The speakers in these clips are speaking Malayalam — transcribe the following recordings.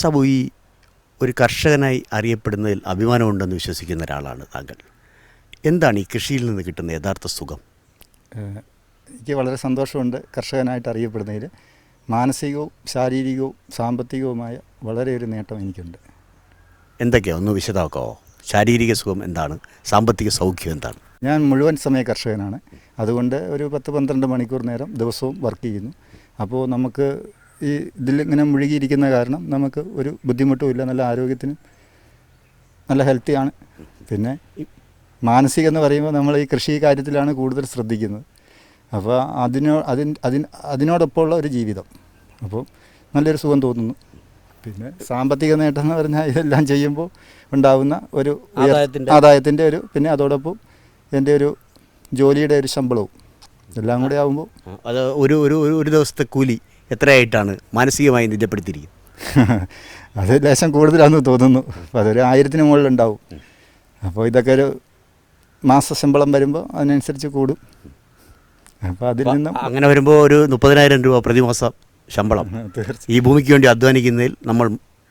സബു ഈ ഒരു കർഷകനായി അറിയപ്പെടുന്നതിൽ അഭിമാനമുണ്ടെന്ന് വിശ്വസിക്കുന്ന ഒരാളാണ് താങ്കൾ. എന്താണ് ഈ കൃഷിയിൽ നിന്ന് കിട്ടുന്ന യഥാർത്ഥ സുഖം? എനിക്ക് വളരെ സന്തോഷമുണ്ട് കർഷകനായിട്ട് അറിയപ്പെടുന്നതിൽ. മാനസികവും ശാരീരികവും സാമ്പത്തികവുമായ വളരെ ഒരു നേട്ടം എനിക്കുണ്ട്. എന്തൊക്കെയാണ് ഒന്ന് വിശദമാക്കാമോ ശാരീരിക സുഖം എന്താണ്? സാമ്പത്തിക സൗഖ്യം എന്താണ്? ഞാൻ മുഴുവൻ സമയ കർഷകനാണ്. അതുകൊണ്ട് ഒരു പത്ത് പന്ത്രണ്ട് മണിക്കൂർ നേരം ദിവസവും വർക്ക് ചെയ്യുന്നു. അപ്പോൾ നമുക്ക് ഈ ഇതിലിങ്ങനെ മുഴുകിയിരിക്കുന്ന കാരണം നമുക്ക് ഒരു ബുദ്ധിമുട്ടും ഇല്ല. നല്ല ആരോഗ്യത്തിന് നല്ല ഹെൽത്തിയാണ് പിന്നെ മാനസിക എന്ന് പറയുമ്പോൾ നമ്മൾ ഈ കൃഷി കാര്യത്തിലാണ് കൂടുതൽ ശ്രദ്ധിക്കുന്നത്. അപ്പോൾ അതിനോ അതിന് അതിന് അതിനോടൊപ്പമുള്ള ഒരു ജീവിതം. അപ്പോൾ നല്ലൊരു സുഖം തോന്നുന്നു. പിന്നെ സാമ്പത്തിക നേട്ടം എന്ന് പറഞ്ഞാൽ ഇതെല്ലാം ചെയ്യുമ്പോൾ ഉണ്ടാകുന്ന ഒരു ആദായത്തിന്റെ- ഒരു പിന്നെ അതോടൊപ്പം എന്റെ ഒരു ജോലിയുടെ ഒരു ശമ്പളവും. എല്ലാം കൂടി ആകുമ്പോൾ അത് ഒരു ഒരു- ഒരു ദിവസത്തെ കൂലി. എത്രയായിട്ടാണ് മാനസികമായി നിജപ്പെടുത്തിയിരിക്കുന്നത്? അത് ലേശം കൂടുതലാണെന്ന് തോന്നുന്നു. അപ്പോൾ അതൊരു ആയിരത്തിന് മുകളിലുണ്ടാവും. അപ്പോൾ ഇതൊക്കെ ഒരു മാസ ശമ്പളം വരുമ്പോൾ അതിനനുസരിച്ച് കൂടും. അപ്പോൾ അതിൽ നിന്നും അങ്ങനെ വരുമ്പോൾ ഒരു മുപ്പതിനായിരം രൂപ പ്രതിമാസം ശമ്പളം ഈ ഭൂമിക്ക് വേണ്ടി അധ്വാനിക്കുന്നതിൽ നമ്മൾ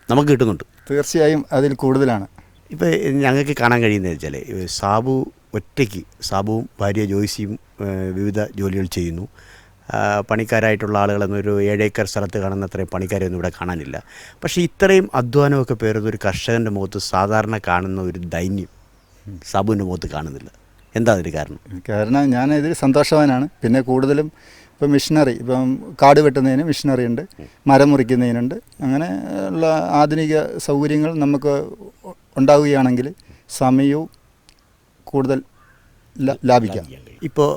നമുക്ക് കിട്ടുന്നുണ്ട്. തീർച്ചയായും അതിൽ കൂടുതലാണ്. ഇപ്പോൾ ഞങ്ങൾക്ക് കാണാൻ കഴിയുന്നത് വെച്ചാൽ സാബു ഒറ്റയ്ക്ക് സാബുവും ഭാര്യ ജോയ്സിയും വിവിധ ജോലികൾ ചെയ്യുന്നു. പണിക്കാരായിട്ടുള്ള ആളുകളൊന്നും ഒരു ഏഴേക്കർ സ്ഥലത്ത് കാണുന്ന അത്രയും പണിക്കാരെയൊന്നും ഇവിടെ കാണാനില്ല. പക്ഷേ ഇത്രയും അധ്വാനമൊക്കെ പേരുന്ന ഒരു കർഷകന്റെ മുഖത്ത് സാധാരണ കാണുന്ന ഒരു ദൈന്യം സാബുവിന്റെ മുഖത്ത് കാണുന്നില്ല. എന്താ അതിന് കാരണം? കാരണം ഞാൻ ഇതിൽ സന്തോഷവാനാണ്. പിന്നെ കൂടുതലും ഇപ്പം മിഷനറി ഇപ്പം കാട് വെട്ടുന്നതിന് മിഷനറി ഉണ്ട് മരം മുറിക്കുന്നതിനുണ്ട് അങ്ങനെ ഉള്ള ആധുനിക സൗകര്യങ്ങൾ നമുക്ക് ഉണ്ടാവുകയാണെങ്കിൽ സമയവും കൂടുതൽ ലാഭിക്കാം. ഇപ്പോൾ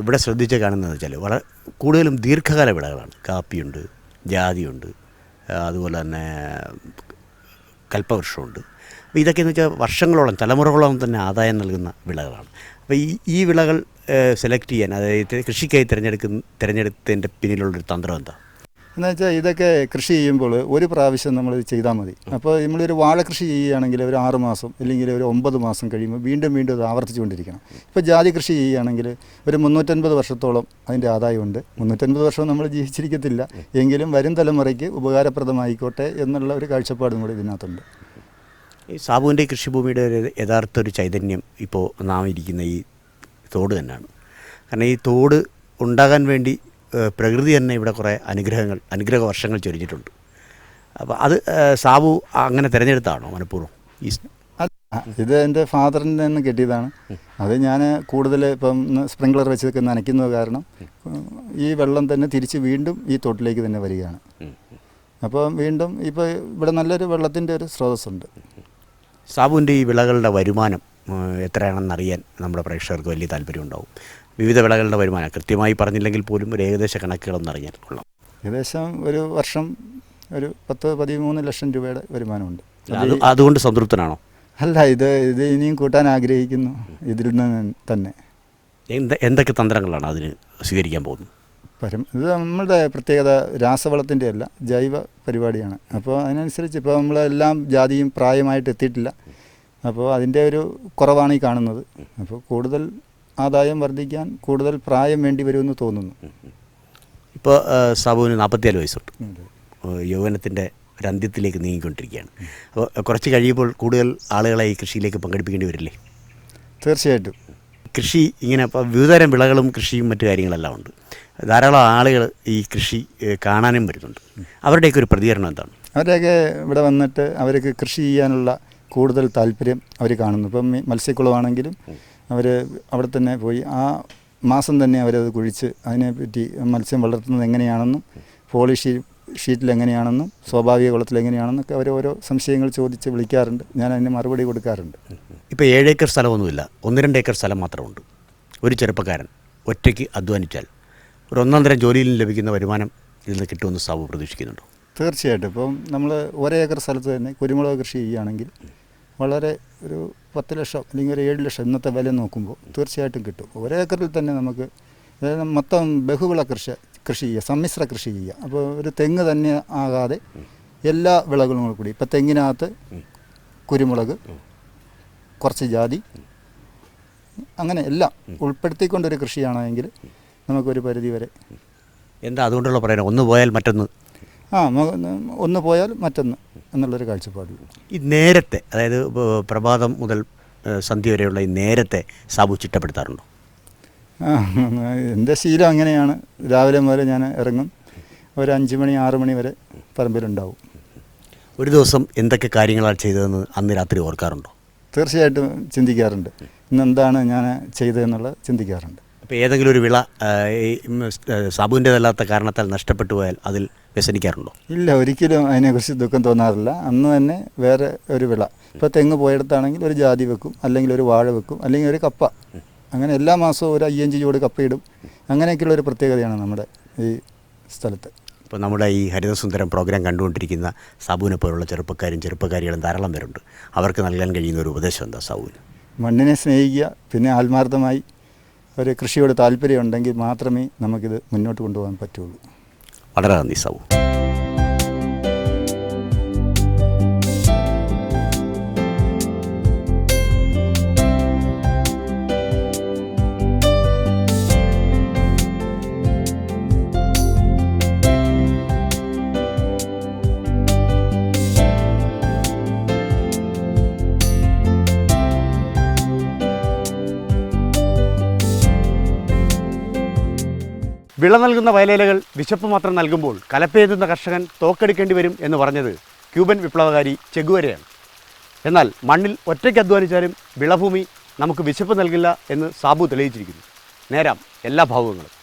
ഇവിടെ ശ്രദ്ധിച്ച് കാണുന്നത് വെച്ചാൽ വളരെ കൂടുതലും ദീർഘകാല വിളകളാണ്. കാപ്പിയുണ്ട് ജാതിയുണ്ട് അതുപോലെ തന്നെ കൽപ്പവൃക്ഷമുണ്ട്. അപ്പോൾ ഇതൊക്കെ എന്ന് വെച്ചാൽ വർഷങ്ങളോളം തലമുറകളോളം തന്നെ ആദായം നൽകുന്ന വിളകളാണ്. അപ്പോൾ ഈ ഈ വിളകൾ സെലക്ട് ചെയ്യാൻ അതായത് കൃഷിക്കായി തിരഞ്ഞെടുക്കുന്ന തിരഞ്ഞെടുത്തതിന്റെ പിന്നിലുള്ളൊരു തന്ത്രം എന്താ? എന്ന് വെച്ചാൽ ഇതൊക്കെ കൃഷി ചെയ്യുമ്പോൾ ഒരു പ്രാവശ്യം നമ്മൾ ചെയ്താൽ മതി. അപ്പോൾ നമ്മളൊരു വാഴ കൃഷി ചെയ്യുകയാണെങ്കിൽ ഒരു ആറ് മാസം അല്ലെങ്കിൽ ഒരു ഒമ്പത് മാസം കഴിയുമ്പോൾ വീണ്ടും വീണ്ടും അത് ആവർത്തിച്ചുകൊണ്ടിരിക്കണം. ഇപ്പോൾ ജാതി കൃഷി ചെയ്യുകയാണെങ്കിൽ ഒരു മുന്നൂറ്റൻപത് വർഷത്തോളം അതിന്റെ ആദായമുണ്ട്. മുന്നൂറ്റൻപത് വർഷം നമ്മൾ ജീവിച്ചിരിക്കത്തില്ല. എങ്കിലും വരും തലമുറയ്ക്ക് ഉപകാരപ്രദമായിക്കോട്ടെ എന്നുള്ള ഒരു കാഴ്ചപ്പാടും കൂടി ഇതിനകത്തുണ്ട്. ഈ സാബുവിന്റെ കൃഷിഭൂമിയുടെ ഒരു യഥാർത്ഥ ഒരു ചൈതന്യം ഇപ്പോൾ നാം ഇരിക്കുന്ന ഈ തോട് തന്നെയാണ്. കാരണം ഈ തോട് ഉണ്ടാകാൻ വേണ്ടി പ്രകൃതി തന്നെ ഇവിടെ കുറേ അനുഗ്രഹങ്ങൾ അനുഗ്രഹ വർഷങ്ങൾ ചൊരിഞ്ഞിട്ടുണ്ട്. അപ്പോൾ അത് സാബു അങ്ങനെ തിരഞ്ഞെടുത്താണോ മനഃപൂർവം? ഈ ഇത് എന്റെ ഫാദറിന്റെ നിന്ന് കിട്ടിയതാണ്. അത് ഞാൻ കൂടുതൽ ഇപ്പം സ്പ്രിംഗ്ലർ വെച്ചൊക്കെ നനയ്ക്കുന്നത് കാരണം ഈ വെള്ളം തന്നെ തിരിച്ച് വീണ്ടും ഈ തോട്ടിലേക്ക് തന്നെ വരികയാണ്. അപ്പോൾ വീണ്ടും ഇപ്പോൾ ഇവിടെ നല്ലൊരു വെള്ളത്തിന്റെ ഒരു സ്രോതസ്സുണ്ട്. സാബുവിന്റെ ഈ വിളകളുടെ വരുമാനം എത്രയാണെന്ന് എത്രയാണെന്നറിയാൻ നമ്മുടെ പ്രേക്ഷകർക്ക് വലിയ താല്പര്യമുണ്ടാവും. വിവിധ വിളകളുടെ വരുമാനം. കൃത്യമായി പറഞ്ഞില്ലെങ്കിൽ പോലും ഒരു ഏകദേശ കണക്കുകളൊന്നും കൊള്ളാം ഏകദേശം ഒരു വർഷം ഒരു പത്ത് പതിമൂന്ന് ലക്ഷം രൂപയുടെ വരുമാനമുണ്ട്. അത് അത് അതുകൊണ്ട് സംതൃപ്തനാണോ? അല്ല ഇത് ഇത് ഇനിയും കൂട്ടാൻ ആഗ്രഹിക്കുന്നു. ഇതിൽ നിന്ന് തന്നെ. എന്ത് എന്തൊക്കെ തന്ത്രങ്ങളാണ് അതിന് സ്വീകരിക്കാൻ പോകുന്നത്? പരം ഇത് നമ്മളുടെ പ്രത്യേകത രാസവളത്തിന്റെ അല്ല ജൈവ പരിപാടിയാണ്. അപ്പോൾ അതിനനുസരിച്ച് ഇപ്പോൾ നമ്മളെല്ലാം ജാതിയും പ്രായമായിട്ട് എത്തിയിട്ടില്ല. അപ്പോൾ അതിന്റെ ഒരു കുറവാണ് ഈ കാണുന്നത്. അപ്പോൾ കൂടുതൽ ആദായം വർദ്ധിക്കാൻ കൂടുതൽ പ്രായം വേണ്ടി വരുമെന്ന് തോന്നുന്നു. ഇപ്പോൾ സാബുവിന് നാൽപ്പത്തിയാൽ വയസ്സുണ്ട്. യൗവനത്തിന്റെ ഒരു അന്ത്യത്തിലേക്ക് നീങ്ങിക്കൊണ്ടിരിക്കുകയാണ്. അപ്പോൾ കുറച്ച് കഴിയുമ്പോൾ കൂടുതൽ ആളുകളെ ഈ കൃഷിയിലേക്ക് പങ്കെടുപ്പിക്കേണ്ടി വരില്ലേ? തീർച്ചയായിട്ടും. കൃഷി ഇങ്ങനെ ഇപ്പോൾ വിവിധതരം വിളകളും കൃഷിയും മറ്റു കാര്യങ്ങളെല്ലാം ഉണ്ട്. ധാരാളം ആളുകൾ ഈ കൃഷി കാണാനും വരുന്നുണ്ട്. അവരുടെയൊക്കെ ഒരു പ്രതികരണം എന്താണ്? അവരെയൊക്കെ ഇവിടെ വന്നിട്ട് അവർക്ക് കൃഷി ചെയ്യാനുള്ള കൂടുതൽ താല്പര്യം അവർ കാണുന്നു. ഇപ്പം മത്സ്യക്കുളമാണെങ്കിലും അവർ അവിടെ തന്നെ പോയി. ആ മാസം തന്നെ അവരത് കുഴിച്ച് അതിനെപ്പറ്റി മത്സ്യം വളർത്തുന്നത് എങ്ങനെയാണെന്നും പോളിഷ് ഷീറ്റിൽ എങ്ങനെയാണെന്നും സ്വാഭാവിക കുളത്തിൽ എങ്ങനെയാണെന്നൊക്കെ അവർ ഓരോ സംശയങ്ങൾ ചോദിച്ച് വിളിക്കാറുണ്ട്. ഞാൻ അതിന് മറുപടി കൊടുക്കാറുണ്ട്. ഇപ്പോൾ ഏക്കർ സ്ഥലമൊന്നുമില്ല. ഒന്ന് രണ്ട് ഏക്കർ സ്ഥലം മാത്രമുണ്ട് ഒരു ചെറുപ്പക്കാരൻ ഒറ്റയ്ക്ക് അധ്വാനിച്ചാൽ ഒരു ഒന്നാം തരം ജോലിയിൽ നിന്ന് ലഭിക്കുന്ന വരുമാനം ഇതിൽ നിന്ന് കിട്ടുമെന്ന് സാബു പ്രതീക്ഷിക്കുന്നുണ്ടോ? തീർച്ചയായിട്ടും. ഇപ്പം നമ്മൾ ഒരേക്കർ സ്ഥലത്ത് തന്നെ കുരുമുളക് കൃഷി ചെയ്യുകയാണെങ്കിൽ വളരെ ഒരു പത്ത് ലക്ഷം അല്ലെങ്കിൽ ഒരു ഏഴ് ലക്ഷം ഇന്നത്തെ വില നോക്കുമ്പോൾ തീർച്ചയായിട്ടും കിട്ടും. ഒരേക്കറിൽ തന്നെ നമുക്ക് അതായത് മൊത്തം ബഹുവിള കൃഷി കൃഷി ചെയ്യുക സമ്മിശ്ര കൃഷി ചെയ്യുക. അപ്പോൾ ഒരു തെങ്ങ് തന്നെ ആകാതെ എല്ലാ വിളകളും കൂടി. ഇപ്പം തെങ്ങിനകത്ത് കുരുമുളക് കുറച്ച് ജാതി അങ്ങനെ എല്ലാം ഉൾപ്പെടുത്തിക്കൊണ്ടൊരു കൃഷിയാണെങ്കിൽ നമുക്കൊരു പരിധി വരെ എന്താ അതുകൊണ്ടുള്ള പറയുന്നത് ഒന്ന് പോയാൽ മറ്റൊന്ന്? ആ ഒന്ന് പോയാൽ മറ്റൊന്ന്. എന്നുള്ളൊരു കാഴ്ചപ്പാടിൽ. ഈ നേരത്തെ അതായത് പ്രഭാതം മുതൽ സന്ധ്യ വരെയുള്ള ഈ നേരത്തെ സാബു ചിട്ടപ്പെടുത്താറുണ്ടോ? എന്റെ ശീലം അങ്ങനെയാണ്. രാവിലെ മുതൽ ഞാൻ ഇറങ്ങും. ഒരു അഞ്ച് മണി ആറ് മണി വരെ പറമ്പിലുണ്ടാവും. ഒരു ദിവസം എന്തൊക്കെ കാര്യങ്ങളാണ് ചെയ്തതെന്ന് അന്ന് രാത്രി ഓർക്കാറുണ്ടോ? തീർച്ചയായിട്ടും ചിന്തിക്കാറുണ്ട്. ഇന്ന് എന്താണ് ഞാൻ ചെയ്തതെന്നുള്ളത് ചിന്തിക്കാറുണ്ട്. അപ്പോൾ ഏതെങ്കിലും ഒരു വിള സാബുവിന്റെതല്ലാത്ത കാരണത്താൽ നഷ്ടപ്പെട്ടു പോയാൽ അതിൽ വ്യസനിക്കാറുണ്ടോ ഇല്ല ഒരിക്കലും അതിനെക്കുറിച്ച് ദുഃഖം തോന്നാറില്ല. അന്ന് തന്നെ വേറെ ഒരു വിള. ഇപ്പോൾ തെങ്ങ് പോയിടത്താണെങ്കിൽ ഒരു ജാതി വെക്കും അല്ലെങ്കിൽ ഒരു വാഴ വെക്കും അല്ലെങ്കിൽ ഒരു കപ്പ. അങ്ങനെ എല്ലാ മാസവും ഒരു അയ്യഞ്ച് ചൂട് കപ്പയിടും. അങ്ങനെയൊക്കെയുള്ള ഒരു പ്രത്യേകതയാണ് നമ്മുടെ ഈ സ്ഥലത്ത്. ഇപ്പോൾ നമ്മുടെ ഈ ഹരിതസുന്ദരം പ്രോഗ്രാം കണ്ടുകൊണ്ടിരിക്കുന്ന സാബുവിനെ പോലുള്ള ചെറുപ്പക്കാരും ചെറുപ്പക്കാരികളും ധാരാളം പേരുണ്ട്. അവർക്ക് നൽകാൻ കഴിയുന്ന ഒരു ഉപദേശം എന്താ സാബുവിന്? മണ്ണിനെ സ്നേഹിക്കുക പിന്നെ ആത്മാർത്ഥമായി ഒരു കൃഷിയോട് താല്പര്യം ഉണ്ടെങ്കിൽ മാത്രമേ നമുക്കിത് മുന്നോട്ട് കൊണ്ടുപോകാൻ പറ്റുള്ളൂ. വളരെ നന്ദി വിള നൽകുന്ന വയലേലകൾ വിശപ്പ് മാത്രം നൽകുമ്പോൾ കലപ്പേതുന്ന കർഷകൻ തോക്കെടുക്കേണ്ടി വരും എന്ന് പറഞ്ഞത് ക്യൂബൻ വിപ്ലവകാരി ചെഗുവരയാണ്. എന്നാൽ മണ്ണിൽ ഒറ്റയ്ക്ക് അധ്വാനിച്ചാലും വിളഭൂമി നമുക്ക് വിശപ്പ് നൽകില്ല എന്ന് സാബു തെളിയിച്ചിരിക്കുന്നു. നേരാം എല്ലാ ഭാവുകങ്ങളും.